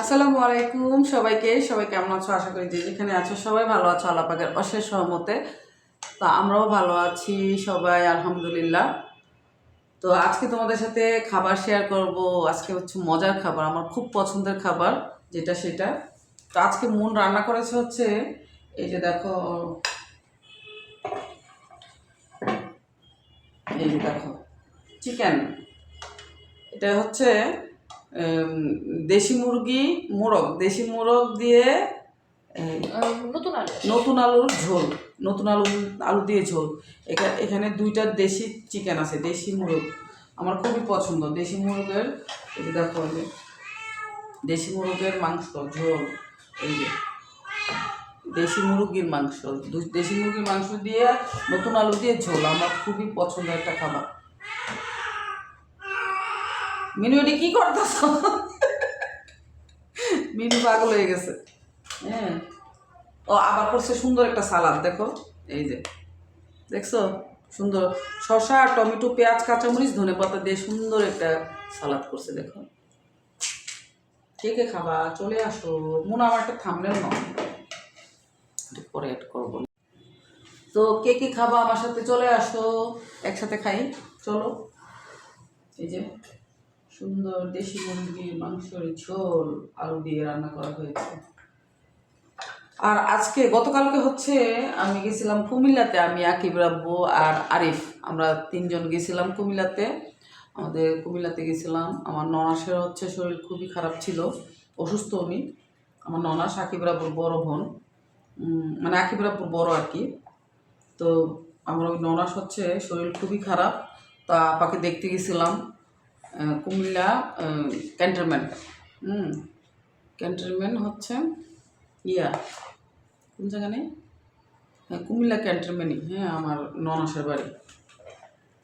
আসসালামু আলাইকুম সবাইকে। সবাই কেমন আছো? আশা করি যে যেখানে আছো সবাই ভালো আছো, আল্লাহ পাকের অশেষ সহমতে তো আমরাও ভালো আছি সবাই, আলহামদুলিল্লাহ। তো আজকে তোমাদের সাথে খাবার শেয়ার করব। আজকে হচ্ছে মজার খাবার, আমার খুব পছন্দের খাবার, যেটা সেটা। তো আজকে মন রান্না করেছে হচ্ছে, এই যে দেখো, এই যে দেখো, চিকেন। এটা হচ্ছে দেশি মুরগি মোরগ দেশি মোরগ দিয়ে নতুন আলু নতুন আলুর ঝোল নতুন আলু আলু দিয়ে ঝোল। এখা- এখানে দুইটা দেশি চিকেন আছে দেশি মুরগ। আমার খুবই পছন্দ দেশি মুরগের এই যে দেখো দেশি মুরগের মাংস ঝোল এই যে। দেশি মুরগির মাংস দেশি মুরগির মাংস দিয়ে নতুন আলু দিয়ে ঝোল আমার খুবই পছন্দের একটা খাবার। মিনু, এটি কি করতেছ? মিনু পাগল হয়ে গেছে। হ্যাঁ। ও আবার করছে সুন্দর একটা সালাদ, দেখো। এই যে, দেখছ? সুন্দর। শসা, টমেটো, পেঁয়াজ, কাঁচামরিচ, ধনে পাতা দিয়ে সুন্দর একটা সালাদ করছে, দেখো। কে কে খাবা? চলে আসো। মনে, আমার একটা থামলেন না পরে অ্যাড করব। তো কে কে খাবা? আমার সাথে চলে আসো। একসাথে খাই। চলো। এই যে। সুন্দর দেশি মুরগির মাংসের ঝোল, আলু দিয়ে রান্না করা হয়েছে। আর আজকে, গতকালকে হচ্ছে আমি গেছিলাম কুমিল্লাতে, আমি আকিব রাব্বু আর আরিফ, আমরা তিনজন গেছিলাম কুমিল্লাতে। আমাদের কুমিল্লাতে গেছিলাম। আমার ননাসের হচ্ছে শরীর খুবই খারাপ ছিল, অসুস্থ উনি। আমার ননাস আকিব রাব্বুর বড় বোন। মানে আকিব রাব্বুর বড় আর কি। তো আমার ওই ননাস হচ্ছে শরীর খুবই খারাপ। তা আপাকে দেখতে গেছিলাম। কুমিল্লা ক্যান্টনমেন্ট হুম ক্যান্টনমেন্ট হচ্ছে ইয়া, কোন জায়গা নেই হ্যাঁ কুমিল্লা ক্যান্টনমেন্টই হ্যাঁ আমার ননাসের বাড়ি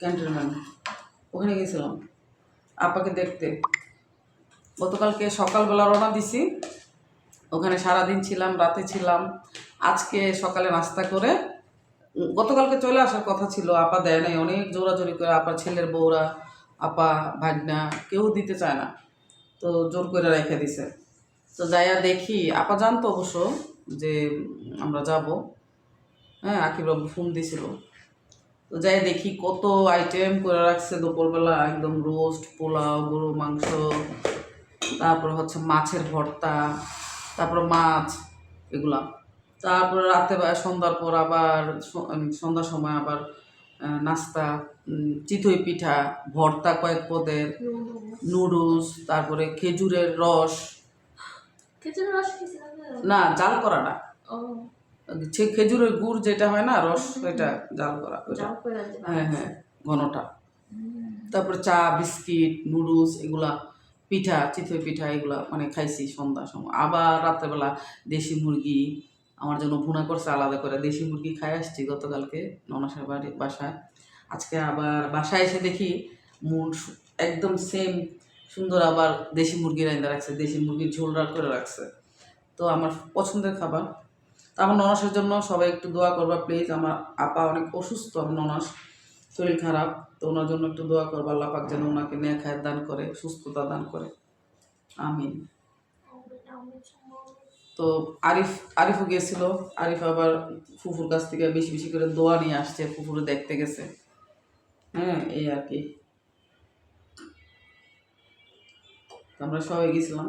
ক্যান্টনমেন্ট ওখানে গেছিলাম আপাকে দেখতে। গতকালকে সকালবেলা রওনা দিছি। ওখানে সারাদিন ছিলাম, রাতে ছিলাম। আজকে সকালে নাস্তা করে গতকালকে চলে আসার কথা ছিল আপা দেয় নাই। অনেক জোরাজোরি করে আপার ছেলের বউরা আপা, ভাগনা, কেউ দিতে চায় না। তো জোর করে রেখে দিছে। তো যাইয়া দেখি, আপা জানতো অবশ্য যে আমরা যাব। হ্যাঁ আকিববাবু ফোন দিছিল। তো যাই দেখি কত আইটেম করে রাখছে দুপুরবেলা। একদম রোস্ট পোলাও গরু মাংস, তারপর হচ্ছে মাছের ভর্তা, তারপর মাছ, এগুলা। তারপর রাতে সন্ধ্যার পর আবার সন্ধ্যার সময় আবার নাস্তা চিতই পিঠা ভর্তা কয়েক পদের নুডলস। তারপরে খেজুরের রস। খেজুর রস না? জাল করা না। খেজুরের গুড় যেটা হয় না রস ওইটা। জাল করা। হ্যাঁ হ্যাঁ ঘনটা। তারপরে চা বিস্কিট নুডলস এগুলা পিঠা চিতই পিঠা এগুলা মানে খাইছি সন্ধ্যার সময়। আবার রাত্রেবেলা দেশি মুরগি আমার জন্য ভুনা করছে, আলাদা করে দেশি মুরগি খাই আসছি গতকালকে ননাসের বাড়ি, বাসায়। আজকে আবার বাসায় এসে দেখি মন একদম সেম সুন্দর আবার দেশি মুরগি রান্না রাখছে, দেশি মুরগির ঝোল রাখ করে রাখছে। তো আমার পছন্দের খাবার। তো আমার ননাসের জন্য সবাই একটু দোয়া করবা প্লিজ আমার আপা অনেক অসুস্থ, আমার ননাস শরীর খারাপ। তো ওনার জন্য একটু দোয়া করব, আল্লাহ পাক যেন ওনাকে নেক খায়ের দান করে, সুস্থতা দান করে। আমিন। তো আরিফ, আরিফও গিয়েছিল আরিফ আবার ফুফুর কাছ থেকে বেশি বেশি করে দোয়া নিয়ে আসছে, ফুফুরে দেখতে গেছে। হ্যাঁ এই আর কি। আমরা সবাই গেছিলাম।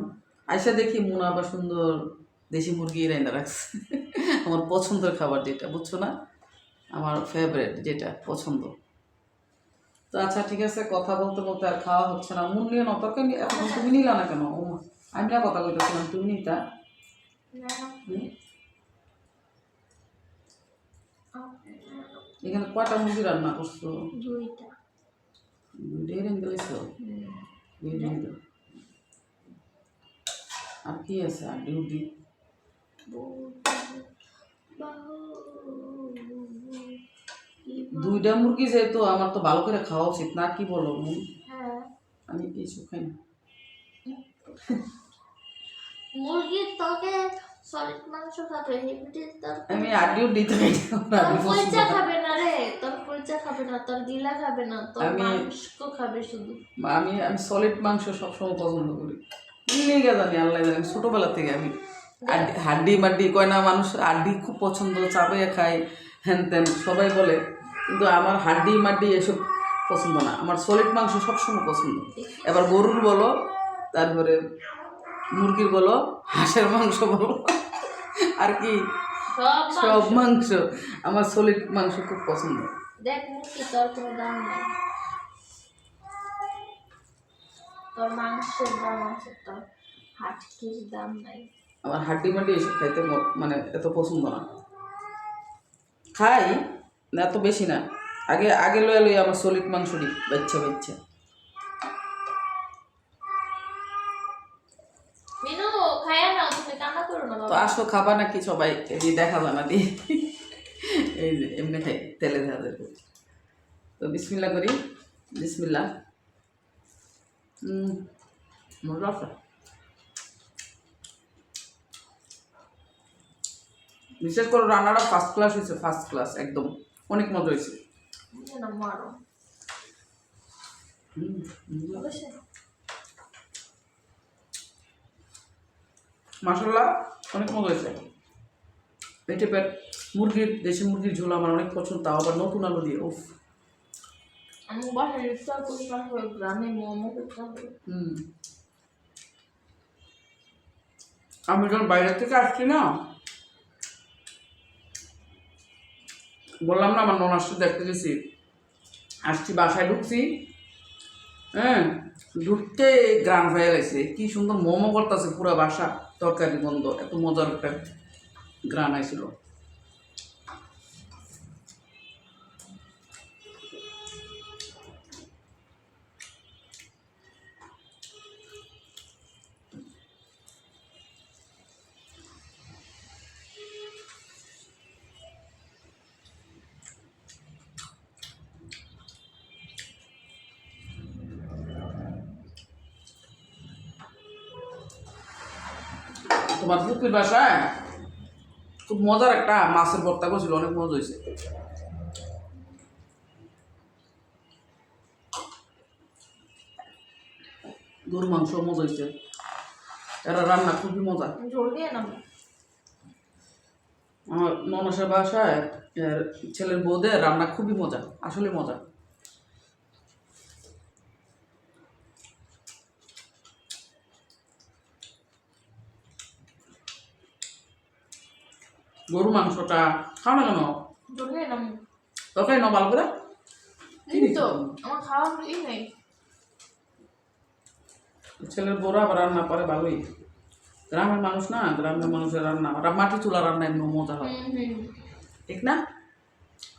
আইসা দেখি মুনা আবার সুন্দর দেশি মুরগি রান্না রাখছে। আমার পছন্দের খাবার যেটা, বুঝছ না? আমার ফেভারেট যেটা, পছন্দ। তো আচ্ছা ঠিক আছে, কথা বলতে বলতে আর খাওয়া হচ্ছে না। মন নিয়ে নতরকে এখন তুমি নিলা না কেন? আমি না কথা বলতেছিলাম তুমি নিতা? এখানে কটা মুরগি রান্না করছ? দুইটা। দুইটাই রেঁধে। আর কি আছে? আর ডিউটি দুইটা মুরগি যেহেতু আমার তো ভালো করে খাওয়া উচিত না কি বলো হ্যাঁ। আমি কিছু খাই না। মুরগির তকে সলিড মাংস খাবে আমি আডিও দিতে তোর পছন্দ খাবে না রে তোর পরিচা খাবে না তোর গিলা খাবে না তোর আমি- মাংস খাবে শুধু। আমি আমি সলিড মাংস সবসময় পছন্দ করি। লিগে জানি আল্লাহ জানি ছোটোবেলা থেকে আমি হাড্ডি মাড্ডি কয় না মানুষ হাড্ডি খুব পছন্দ চাপিয়ে খায় হ্যান ত্যান সবাই বলে। কিন্তু আমার হাড্ডি মাড্ডি এসব পছন্দ না। আমার সলিড মাংস সবসময় পছন্দ। এবার গরুর বলো তারপরে মুরগির বলো হাঁসের মাংস বলো। আর কি? সব মাংস। আমার সলিড মাংস খুব পছন্দ। দেখ মুক্তি তোর কোনো দাম নেই। তোর মাংসের দাম আছে তোর হাটকির দাম নাই। আমার হাড্ডি মাড্ডি এসব খাইতে মানে এত পছন্দ না। খাই না এত বেশি না। আগে আগে লয়ে লই আমার সলিড মাংসটি বাচ্চা বাচ্চা মিনু খায়া না তুমি কান্না করো আসো খাবা নাকি সবাই? এদি দেখা যায় না দি এই যে এমনি খাই তেলে দেওয়া তো বিসমিল্লা করি বিসমিল্লা হুম বিশেষ করে রান্নাটা ফার্স্ট ক্লাস হয়েছে ফার্স্ট ক্লাস একদম। অনেক মজা হয়েছে। মাসাল্লাহ অনেক মজা হয়েছে। এই টাইপের মুরগির দেশি মুরগির ঝোল আমার অনেক পছন্দ তাও আবার নতুন আলু দিয়ে উফ। আমি বাসায় ইফতার পরিবার গ্রামে মোমো হুম। আমি যখন বাইরের থেকে আসছি না বললাম না আমার ননার সাথে দেখতে গেছি। আসছি বাসায় ঢুকছি। হ্যাঁ ঢুকতে গ্রাম হয়ে গেছে। কি সুন্দর মোমো করতেছে পুরো বাসা। তরকারি গন্ধ এত মজার একটা গ্রান আইছিল। তোমার পুকুর বাসায় খুব মজার একটা মাছের ভর্তা করছিল অনেক মজা হয়েছে। গরু মাংস মজা হয়েছে। এরা রান্না খুবই মজা। আমার ননসের বাসায় এর ছেলের বউদের রান্না খুবই মজা আসলে মজা। গরু মাংসটা খাও না কেন? তরকারি নাও ভালো করে। ছেলের বউরা আবার রান্না করে ভালোই। গ্রামের মানুষ না গ্রামের মানুষের রান্না। মাটি চুলা রান্না এমনি মজা হয়। ঠিক না?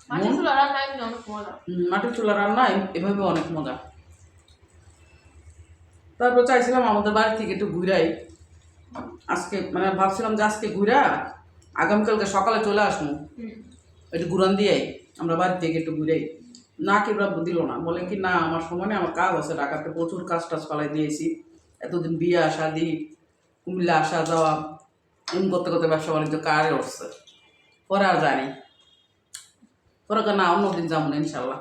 মাটি চুলা রান্না এমনি অনেক মজা। হুম, চুলা রান্না এভাবে অনেক মজা। তারপর চাইছিলাম আমাদের বাড়ি থেকে একটু ঘুরাই। আজকে মানে ভাবছিলাম যে আজকে ঘুরা আগামীকালকে সকালে চলে আসব। একটু ঘুরান দিয়ে আমরা বাড়ি থেকে একটু ঘুরাই না কি দিল না। বলে কি না আমার সময় নেই আমার কাজ আছে। ঢাকাতে প্রচুর কাজ টাজ পালাই দিয়েছি এতদিন বিয়ে আসা দিই কুমিল্লা আসা যাওয়া এমন করতে করতে ব্যবসা বাণিজ্য কারে উঠছে। পরে আর জানি। পরে না অন্যদিন যাব না ইনশাল্লাহ।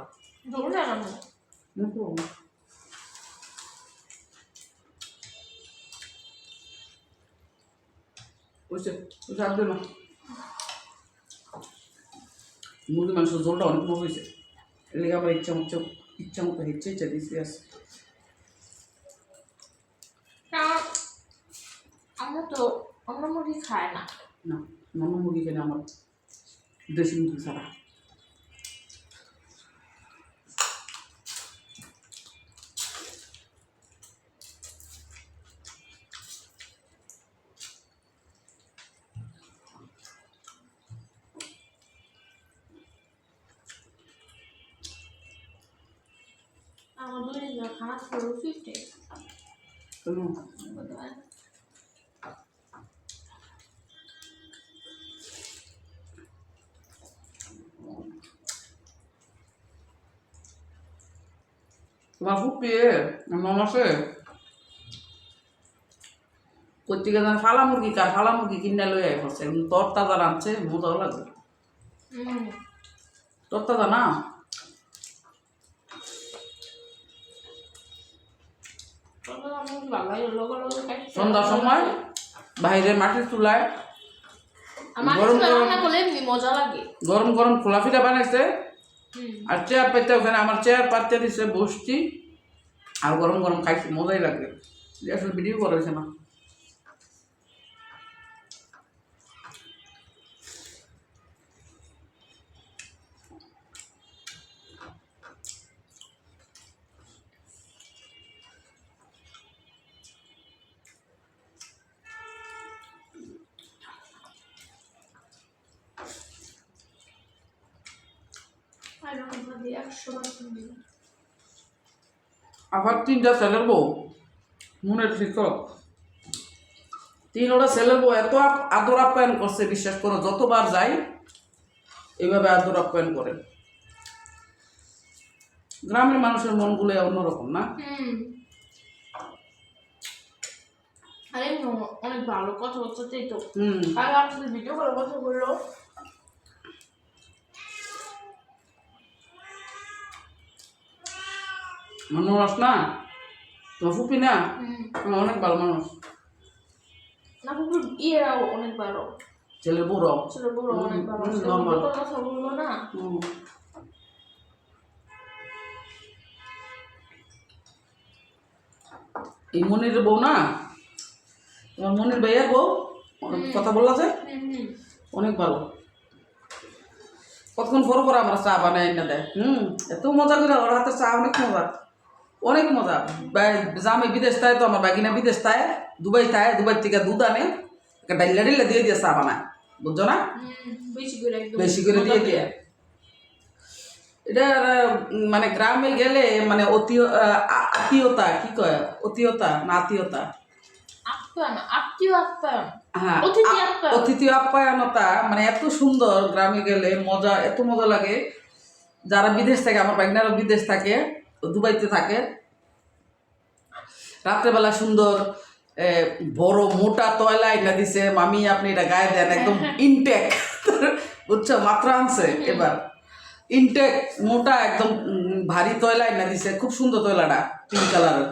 বুঝছে আর দিও না মুরগি মাংস ঝোলটা অনেক মজা হয়েছে। এর লেগে আবার ইচ্ছা মতো ইচ্ছা মতো হেচ্ছে ইচ্ছা দিয়েছি আসছে আমরা তো আমরা মুরগি খাই না। না অন্য মুরগি খেলে আমার দেশি মুরগি ছাড়া। তোমার ফুপি মামা আছে কোথেকে জানে ফালা মুরগি কার ফালা মুরগি কিনে লই আই পড়ছে তোর তাজা রাঁধছে মজাও লাগে তোর তাজা না সন্ধ্যার সময় বাইরে মাটির চুলায় গরম গরম- খোলা ফিটা বানাইছে। আর চেয়ার পাইতে ওখানে আমার চেয়ার পাতে দিছে বসছি। আর গরম গরম খাইছি, মজাই লাগবে। আসলে ভিডিও করা হয়েছে না। আবার তিনটা ছেলের বউ। মনে ঠিক করো তিন ওটা ছেলের বউ এত আদর আপ্যায়ন করছে বিশ্বাস করো যতবার যাই এইভাবে আদর আপ্যায়ন করে। গ্রামের মানুষের মনগুলো অন্যরকম না? অনেক ভালো কথা হচ্ছে তো। হুম। আর ভিডিও করে কথা বলল। মানুষ না? তোমার ফুপি না আমার অনেক ভালো মানুষ না পুকুর ইয়েরাও অনেক ভালো। ছেলের বউর ছোট বড় অনেক ভালো। হুম, ছোট normal. বড় কথা বলল না? এই মনির বউ না? তোমার মনির ভাইয়ের বউ অনেক কথা বললা যে? অনেক ভালো। কতক্ষণ পর পর আমরা চা বানাই না দেয় হুম এত মজা করে ওর হাতে চা অনেক মজা অনেক মজা। জামে বিদেশ তাই তো আমার বাগিনা বিদেশ তাই দুবাই তাই দুবাই থেকে দুধ আনে একটা ডাইলা দিয়ে দিয়ে চা বানায় বুঝছ না? বেশি করে দিয়ে দিয়ে। এটা মানে গ্রামে গেলে মানে অতি আত্মীয়তা কি কয়? অতীয়তা না আত্মীয়তা? হ্যাঁ অতিথি আপ্যায়নতা মানে এত সুন্দর গ্রামে গেলে মজা এত মজা লাগে। যারা বিদেশ থাকে আমার বাইকনারা বিদেশ থাকে দুবাইতে থাকে। রাত্রেবেলা সুন্দর বড় মোটা তয়লা এটা দিছে মামি আপনি এটা গায়ে দেন একদম ইনটেক বুঝছ? মাত্রা আনছে এবার। ইনটেক মোটা একদম ভারী তয়লা এনে দিছে খুব সুন্দর তয়লাটা পিঙ্ক কালারের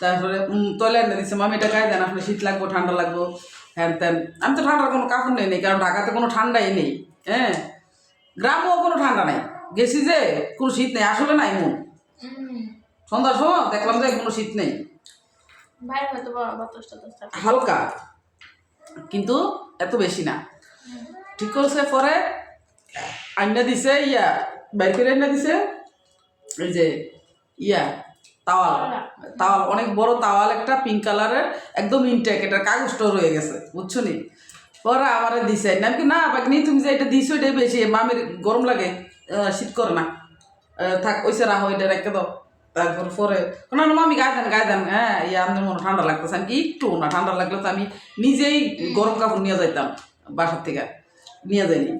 তারপরে তয়লা এনে দিছে মামি এটা গায়ে দেন আপনার শীত লাগবো ঠান্ডা লাগবো হ্যান ত্যান। আমি তো ঠান্ডার কোনো কাপড় নেই নেই কারণ ঢাকাতে কোনো ঠান্ডাই নেই হ্যাঁ। গ্রামেও কোনো ঠান্ডা নাই। গেছি যে কোনো শীত নেই আসলে নাই মন সন্ধ্যার সময় দেখলাম যে কোনো শীত নেই। হালকা কিন্তু এত বেশি না। ঠিক করছে পরে আইনা দিছে ইয়া বাইর করে আইনা দিছে এই যে ইয়া তাওয়াল তাওয়াল। অনেক বড় তাওয়াল একটা পিঙ্ক কালারের একদম ইনটেক এটা কাগজটাও রয়ে গেছে বুঝছ নি? পরে আমারে দিছে নাম কি না বাগনি তুমি যে এটা দিছো এটাই বেশি মামির গরম লাগে শীত করে না। থাক, ওইসে রাখো এটা রেখে দাও। তারপর পরে, না না, মামি, গায়ে দেন গায়ে দেন। হ্যাঁ ইয়ে আমাদের মনে ঠান্ডা লাগতেছে। আমি একটু না, ঠান্ডা লাগলে তো আমি নিজেই গরম কাপড় নিয়ে যাইতাম বাসার থেকে, নিয়ে যাইনি।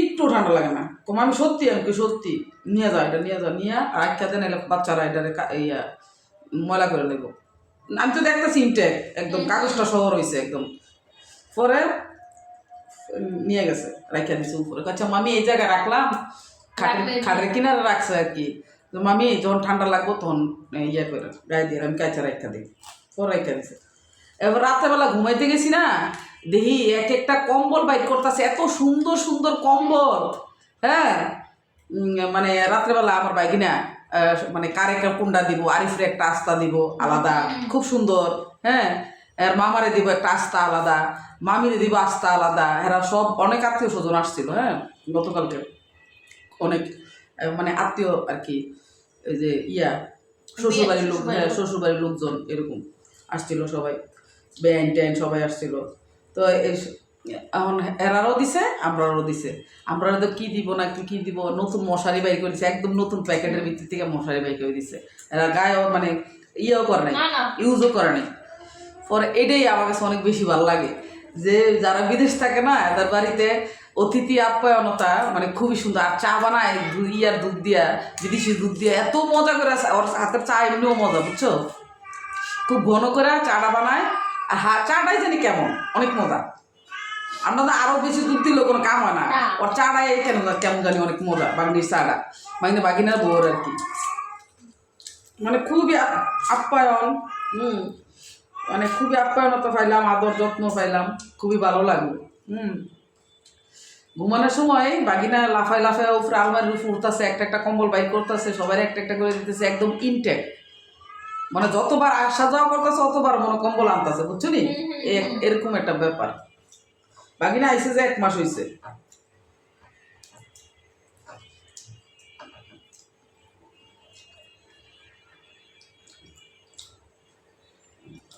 একটু ঠান্ডা লাগে না। কম, আমি সত্যি আমি সত্যি, নিয়ে যাও, এটা নিয়ে যাও, নিয়ে আর আখ্যা দেন, এলে বাচ্চারা এটা ইয়া ময়লা করে নেব। আমি তো দেখতেছি ইনটেক একদম কাগজটা শহর হয়েছে একদম। পরে নিয়ে গেছে রাখিয়া দিছে উপরে। আচ্ছা মামি, এই জায়গায় রাখলাম খাটের কিনারে রাখছে আর কি। মামি যখন ঠান্ডা লাগবো তখন ইয়ে করে গায়ে দিয়ে আমি কাছে রাখা দিই। পরে রাখা দিছে। এবার রাত্রেবেলা ঘুমাইতে গেছি না দেখি এক একটা কম্বল বাইর করতেছে এত সুন্দর সুন্দর কম্বল। হ্যাঁ? মানে রাত্রেবেলা আমার বাইকিনা না মানে কারে কুন্ডা দিব আরিফের একটা আস্তা দিব আলাদা খুব সুন্দর। হ্যাঁ? আর মামারে দিব একটা আস্তা আলাদা মামিরে দিব আস্তা আলাদা এরা সব অনেক আত্মীয় স্বজন আসছিল হ্যাঁ? গতকালকে। অনেক মানে আত্মীয় আর কি এই যে ইয়া শ্বশুরবাড়ির লোক হ্যাঁ শ্বশুরবাড়ির লোকজন এরকম আসছিল সবাই ব্যান ট্যান সবাই আসছিল। তো এখন এরারও দিছে আমরারও দিছে। আমরা তো কি দিব না কি কি দিব নতুন মশারি বাই করে দিছে একদম নতুন প্যাকেটের ভিতর থেকে মশারি বাই করে দিছে। এরা গায়েও মানে ইয়েও করে নাই ইউজও করে নাই। পরে এটাই আমার কাছে অনেক বেশি ভালো লাগে যে যারা বিদেশ থাকে না এদের বাড়িতে অতিথি আপ্যায়নতা মানে খুবই সুন্দর। আর চা বানায় দু- ইয়ার দুধ দিয়া বিদেশি দুধ দিয়া এত মজা করে ওর হাতের চা এমনিও মজা বুঝছ? খুব ঘন করে চাটা বানায়। আর হা চাটাই জানি কেমন? অনেক মজা। আমরা তো আরও বেশি দুধ দিলেও কোনো কাম হয় না। ওর চাটাই কেন কেমন জানি অনেক মজা বাগনির চাটা। বাগনি বাগিনার বউর আর কি। মানে খুবই আপ- আপ্যায়ন হুম। মানে খুবই আপ্যায়নতা পাইলাম আদর যত্ন পাইলাম খুবই ভালো লাগল হুম। ঘুমানোর সময় বাগিনা লাফাই লাফাই উপরে আলমারির উপর উঠতেছে একটা একটা কম্বল বাইর করতেছে সবাই একটা একটা করে দিতেছে একদম ইনটেক মানে যতবার আসা যাওয়া করতেছে অতবার মনে কম্বল আনতেছে বুঝছ নি? এরকম একটা ব্যাপার। বাগিনা আইসে যে এক মাস হয়েছে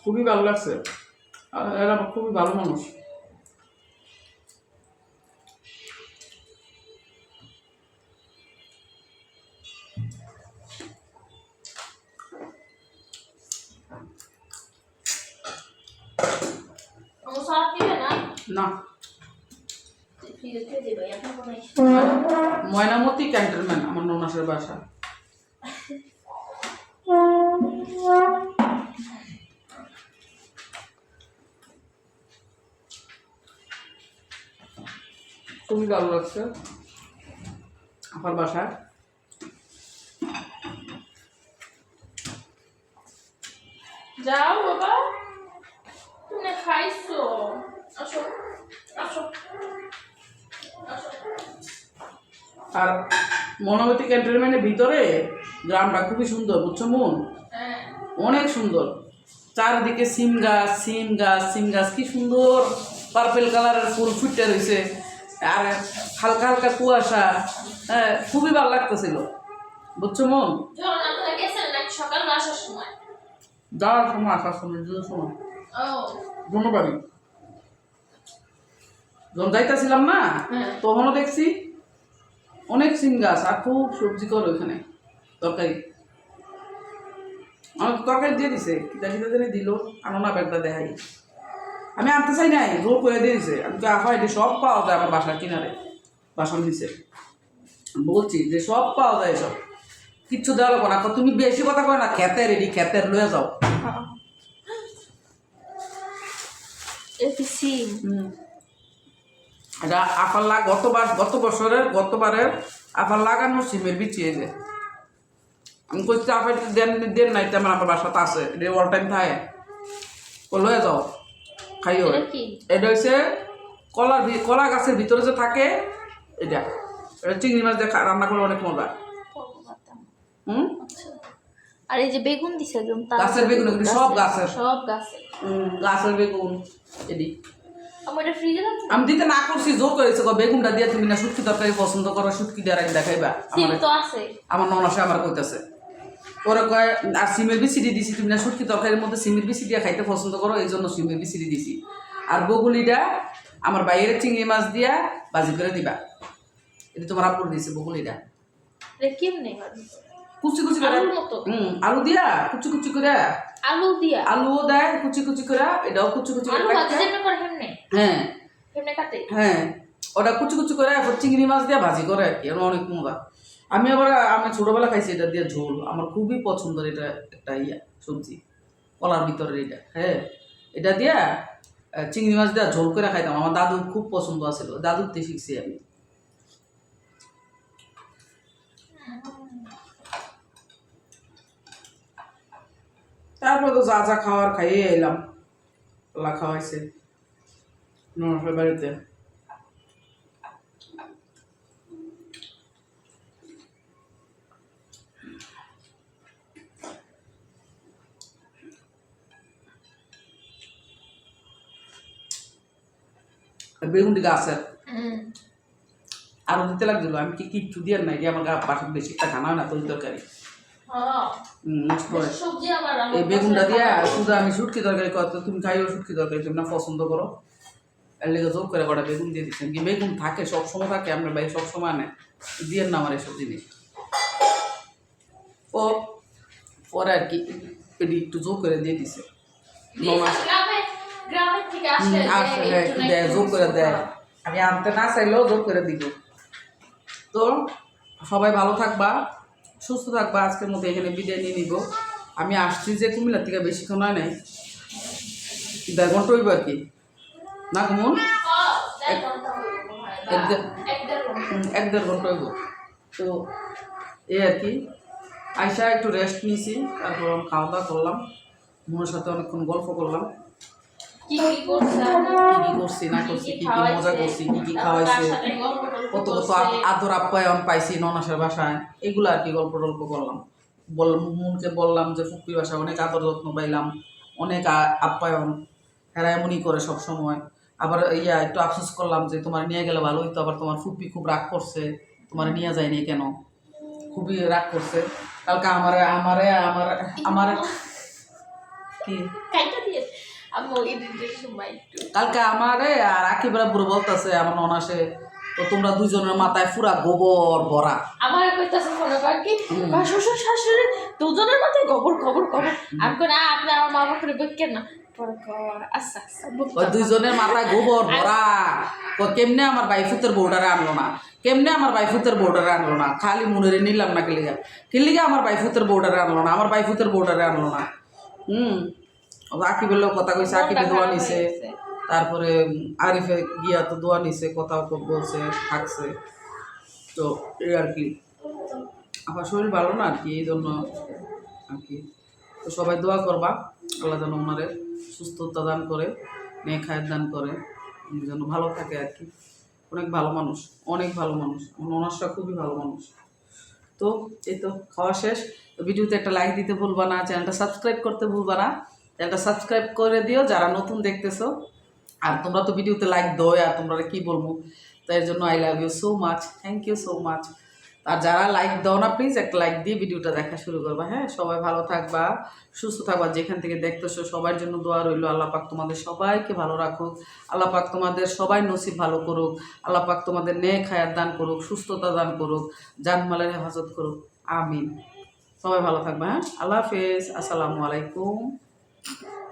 খুবই ভালো লাগছে। আর এরা খুবই ভালো মানুষ। না। ময়নামতি ক্যান্টনমেন্ট, আমার ননাসের বাসা। খুবই ভালো লাগছে আমার বাসায়? যাও বাবা, তুমি খাইছো। আর মনোমতি ক্যান্টনমেন্টের ভিতরে গ্রামটা খুবই সুন্দর বুঝছ মন? হ্যাঁ। অনেক সুন্দর। চারদিকে সিম গাছ সিম গাছ সিম গাছ কি সুন্দর। পার্পেল কালারের ফুল ফুটতে রয়েছে আর হালকা হালকা কুয়াশা। হ্যাঁ খুবই ভালো লাগতেছিল। বুঝছ মন? যাওয়ার সময় আসার সময় যাওয়ার সময়। ধন্যবাদ যখন যাইতেছিলাম না হ্যাঁ। তখনও দেখছি অনেক সিম গাছ আর খুব সবজি করো ওখানে তরকারি। আমার তরকারি দিয়ে দিছে কিতা কিতা জানি দিল আনো না ব্যাগটা দেখাই। আমি আনতে চাই নাই জোর করে দিয়ে দিছে। আমি তো আফা এটি সব পাওয়া যায় আমার বাসার কিনারে বাসন দিছে বলছি যে সব পাওয়া যায় সব কিচ্ছু দেওয়া লাগবো না তুমি বেশি কথা কয় না খেতে রেডি খেতে লয়ে যাও। এপিসি হুম। এটা আফার লাগ গতবার গত বছরের গতবারের আফার লাগানো সিমের এই যে। আমি কইছি আফার দেন দেন নাই তেমন আমার বাসাতে আছে। এটা অল টাইম থাকে। লয়ে যাও খাইও। এটা হচ্ছে কলার কলা গাছের ভিতরে যে থাকে এটা। এটা চিংড়ি মাছ দিয়ে রান্না করলে অনেক মজা। হুম? আচ্ছা। আর এই যে বেগুন দিছে একদম গাছের বেগুন, সব গাছের। সব গাছের। গাছের বেগুন এদি আমি দিতে না করছি জোর করেছে বেগুনটা দিয়ে তুমি না শুটকি তরকারি পছন্দ করো শুটকি দিয়ে রাখি দেখাইবা। আমার আছে। আমার কইতেছে। ওরা কয় আর সিমের বিসিডি দিছি তুমি না শুটকি তরকারির মধ্যে সিমের বিসি দিয়ে খাইতে পছন্দ করো এই জন্য সিমের বিসিডি দিছি। আর বগুলিটা আমার বাইরের চিংড়ি মাছ দিয়া ভাজি করে দিবা। এটা তোমার আপুর দিছে বগুলিটা। কেমনে? কুচি কুচি করে। হুম আলু দিয়া কুচি কুচি করে। আলু দিয়া। আলুও দেয় কুচি কুচি করে এটাও কুচি কুচি করে হ্যাঁ। হ্যাঁ ওটা কুচি কুচি করে এরপর চিংড়ি মাছ দিয়ে ভাজি করে আর কি এর অনেক মজা। আমি আবার আমি ছোটবেলা খাইছি এটা দিয়ে ঝোল আমার খুবই পছন্দের এটা একটা ইয়া সবজি কলার ভিতরের এটা হ্যাঁ। এটা দিয়া চিংড়ি মাছ দিয়ে ঝোল করে খাইতাম আমার দাদু খুব পছন্দ আছিল দাদুর দিয়ে শিখছি আমি। তারপর তো যা যা খাওয়ার খাইয়ে এলাম কলা খাওয়াইছে। নরফের বাড়িতে। বেগুনটি গাছের আরও দিতে লাগছিল আমি কি কিচ্ছু দিয়ে নাই আমার গা পাশে বেশি একটা খানা হয় না তোর তরকারি। এই বেগুনটা দিয়া শুধু আমি শুটকি তরকারি করতে তুমি খাইও শুটকি তরকারি তুমি না পছন্দ করো। এর লেগে জোর করে কটা বেগুন দিয়ে দিচ্ছেন কি বেগুন থাকে সব সময় থাকে আপনার ভাই সব সময় নেয় দিয়ে না আমার এসব জিনিস। ও পরে আর কি এটি একটু জোর করে দিয়ে দিছে। জোর করে দেয়। আমি আনতে না চাইলেও জোর করে দিব। তো সবাই ভালো থাকবা। সুস্থ থাকবা আজকের মতো এখানে বিদায় নিয়ে নিব। আমি আসছি যে কুমিল্লার থেকে বেশিক্ষণ হয় নাই। দেড় ঘণ্টা হইব আর কি। না হ্যাঁ, মনে হয়, ঘণ্টা। এক দেড় ঘণ্টা হইব। তো এই আর কি। আইসা একটু রেস্ট নিয়েছি তারপর খাওয়া দাওয়া করলাম। মনের সাথে অনেকক্ষণ গল্প করলাম। কি কি করছি? না করছি কি কি মজা করছি কি কি খাওয়াইছে? কত কত আদর আপ্যায়ন পাইছি ননাসের বাসায়। এগুলো আর কি গল্প টল্প করলাম। বল মুনকে বললাম যে বাসায় অনেক আদর যত্ন পাইলাম। অনেক আপ্যায়ন। হেরা এমনই করে সব সময় আবার ইয়া একটু আফসোস করলাম যে তোমার নিয়ে গেলে ভালো হইতো আবার তোমার ফুপ্পি খুব রাগ করছে। তোমার নিয়ে যায়নি কেন? খুবই রাগ করছে। কালকে আমারে আমারে আমার আমার কি? কালকে আমারে আর আকিবেরা পুরো বলতেছে আমার অনাসে তো তোমরা দুজনের মাথায় পুরা গোবর ভরা। আমার কইতাছে মনে কর কি? শ্বশুর শাশুড়ি দুজনের মাথায় গোবর গোবর গোবর। আমি না আপনি আমার মা বাবা করে বকেন না। আচ্ছা আচ্ছা দুইজনের মাথায় গোবর ভরা। কেমনে আমার বাইফুতের বর্ডারে আনলো না? কেমনে আমার বাইফুতের বর্ডারে আনলো না? খালি মনের নিলাম না কিলিগা কিলিগা আমার বাইফুতের বর্ডারে আনলো না? আমার বাইফুতের বর্ডারে আনলো না? হুম। আকিবের কথা কইছে আকিবে দোয়া নিছে। তারপরে আরিফে গিয়া তো দোয়া নিছে কথা বলছে থাকছে। তো এই আর কি। আমার শরীর ভালো না আর কি এই জন্য আর কি। তো সবাই দোয়া করবা আল্লাহ যেন ওনারে সুস্থতা দান করে মেয়ে খায়ের দান করে যেন ভালো থাকে আর কি। অনেক ভালো মানুষ অনেক ভালো মানুষ ওনারটা খুবই ভালো মানুষ। তো এই তো খাওয়া শেষ। ভিডিওতে একটা লাইক দিতে ভুলবা না চ্যানেলটা সাবস্ক্রাইব করতে ভুলবা না। চ্যানেলটা সাবস্ক্রাইব করে দিও, যারা নতুন দেখতেছো। আর তোমরা তো ভিডিওতে লাইক দাও আর তোমরা কি বলব? তাই জন্য I love you so much thank you so much আর যারা লাইক দাও না প্লিজ একটা লাইক দিয়ে ভিডিওটা দেখা শুরু করবা হ্যাঁ? সবাই ভালো থাকবা, সুস্থ থাকবা, যেখান থেকে দেখতেছো, সবার জন্য দোয়া রইল। আল্লাহ পাক তোমাদের সবাইকে ভালো রাখুক। আল্লাহ পাক তোমাদের সবাই নসিব ভালো করুক। আল্লাহ পাক তোমাদের নেক খায়ার দান করুক, সুস্থতা দান করুক, জানমালের হেফাজত করুক। আমিন। সবাই ভালো থাকবা হ্যাঁ? আল্লাহ হাফেজ। আসসালামু আলাইকুম। Yeah.